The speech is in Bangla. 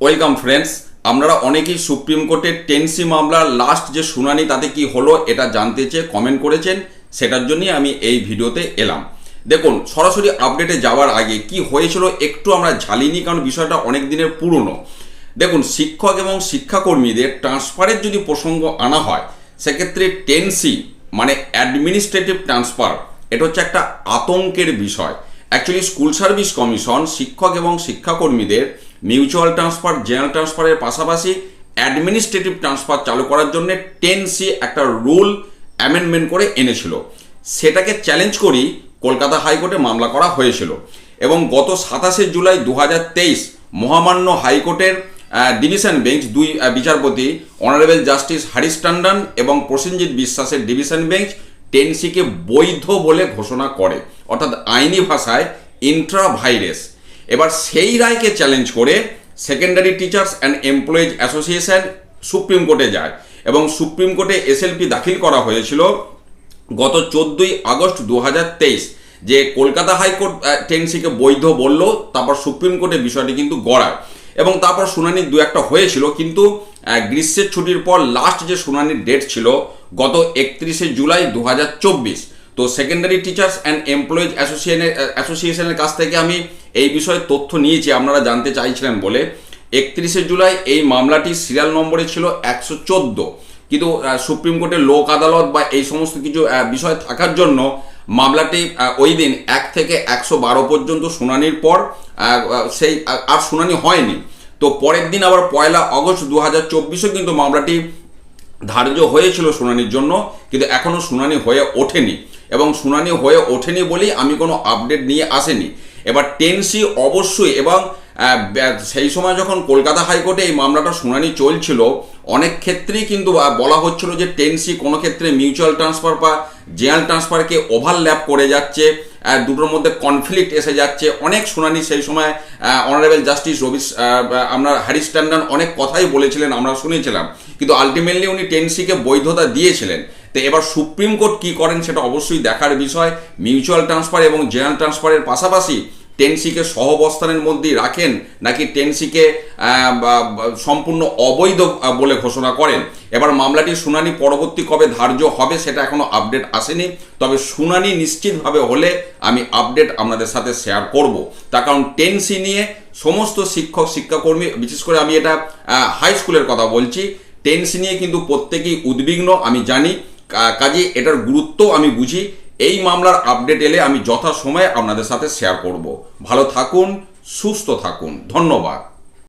ওয়েলকাম ফ্রেন্ডস আপনারা অনেকেই সুপ্রিম কোর্টের টেনসি মামলার লাস্ট যে শুনানি তাতে কি হলো এটা জানতে চেয়ে কমেন্ট করেছেন, সেটার জন্যই আমি এই ভিডিওতে এলাম। দেখুন, সরাসরি আপডেটে যাওয়ার আগে কি হয়েছিল একটু আমরা ঝালিনি, কারণ বিষয়টা অনেক দিনের পুরনো। দেখুন, শিক্ষক এবং শিক্ষাকর্মীদের ট্রান্সফারের যদি প্রসঙ্গ আনা হয়, সেক্ষেত্রে টেনসি মানে অ্যাডমিনিস্ট্রেটিভ ট্রান্সফার এটা হচ্ছে একটা আতঙ্কের বিষয়। অ্যাকচুয়ালি স্কুল সার্ভিস কমিশন শিক্ষক এবং শিক্ষাকর্মীদের মিউচুয়াল ট্রান্সফার, জেনারেল ট্রান্সফারের পাশাপাশি অ্যাডমিনিস্ট্রেটিভ ট্রান্সফার চালু করার জন্য টেন সি একটা রুল অ্যামেন্ডমেন্ট করে এনেছিল। সেটাকে চ্যালেঞ্জ করেই কলকাতা হাইকোর্টে মামলা করা হয়েছিল এবং গত সাতাশে জুলাই দু হাজার তেইশ মহামান্য হাইকোর্টের ডিভিশন বেঞ্চ দুই বিচারপতি অনারেবল জাস্টিস হারিস টান্ডন এবং প্রসেনজিৎ বিশ্বাসের ডিভিশন বেঞ্চ টেনসিকে বৈধ বলে ঘোষণা করে। অর্থাৎ আইনি ভাষায় ইন্ট্রা ভাইরাস এবার সেই রায়কে চ্যালেঞ্জ করে secondary teachers and employees association supreme কোর্টে যায় এবং সুপ্রিম কোর্টে এসএলপি দাখিল করা হয়েছিল গত চোদ্দই আগস্ট দু হাজার তেইশ। যে কলকাতা হাইকোর্ট টেনসিকে বৈধ বলল, তারপর সুপ্রিম কোর্টে বিষয়টি কিন্তু গড়ায়। এবং তারপর শুনানি দু একটা হয়েছিল, কিন্তু গ্রীষ্মের ছুটির পর লাস্ট যে শুনানির ডেট ছিল গত একত্রিশে জুলাই দু হাজার চব্বিশ। তো সেকেন্ডারি টিচার্স অ্যান্ড এমপ্লয়িজ অ্যাসোসিয়েশনের অ্যাসোসিয়েশনের কাছ থেকে আমি এই বিষয়ে তথ্য নিয়েছি, আপনারা জানতে চাইছিলেন বলে। একত্রিশে জুলাই এই মামলাটি সিরিয়াল নম্বরে ছিল একশো চোদ্দ। কিন্তু সুপ্রিম কোর্টের লোক আদালত বা এই সমস্ত কিছু বিষয় থাকার জন্য মামলাটি ওই দিন এক থেকে একশো বারো পর্যন্ত শুনানির পর সেই আর শুনানি হয়নি। তো পরের দিন আবার পয়লা অগস্ট দু হাজার চব্বিশে কিন্তু মামলাটি ধার্য হয়েছিল শুনানির জন্য, কিন্তু এখনও শুনানি হয়ে ওঠেনি। এবং শুনানি হয়ে ওঠেনি বলেই আমি কোনো আপডেট নিয়ে আসেনি। এবার টেনসি অবশ্যই এবং সেই সময় যখন কলকাতা হাইকোর্টে এই মামলাটা শুনানি চলছিল, অনেক ক্ষেত্রেই কিন্তু বলা হচ্ছিল যে টেনসি কোনো ক্ষেত্রে মিউচুয়াল ট্রান্সফার বা জেনারেল ট্রান্সফারকে ওভারল্যাপ করে যাচ্ছে। দুটোর মধ্যে কনফ্লিক্ট এসে যাচ্ছে। অনেক শুনানি সেই সময় অনারেবল জাস্টিস রবি আপনার হ্যারিস ট্যান্ডন অনেক কথাই বলেছিলেন, আমরা শুনেছিলাম। কিন্তু আলটিমেটলি উনি টেনসিকে বৈধতা দিয়েছিলেন। তো এবার সুপ্রিম কোর্ট কি করেন সেটা অবশ্যই দেখার বিষয়। মিউচুয়াল ট্রান্সফার এবং জেনারেল ট্রান্সফারের পাশাপাশি টেনসিকে সহবস্থানের মধ্যেই রাখেন নাকি টেনসিকে সম্পূর্ণ অবৈধ বলে ঘোষণা করেন? এবার মামলাটির শুনানি পরবর্তী কবে ধার্য হবে সেটা এখনও আপডেট আসেনি। তবে শুনানি নিশ্চিতভাবে হলে আমি আপডেট আপনাদের সাথে শেয়ার করব। তার কারণ টেনসি নিয়ে সমস্ত শিক্ষক, শিক্ষাকর্মী, বিশেষ করে আমি এটা হাই স্কুলের কথা বলছি, টেনসি নিয়ে কিন্তু প্রত্যেকেই উদ্বিগ্ন, আমি জানি। কাজে এটার গুরুত্ব আমি বুঝি। এই মামলার আপডেট এলে আমি যথাসময়ে আপনাদের সাথে শেয়ার করব। ভালো থাকুন, সুস্থ থাকুন। ধন্যবাদ।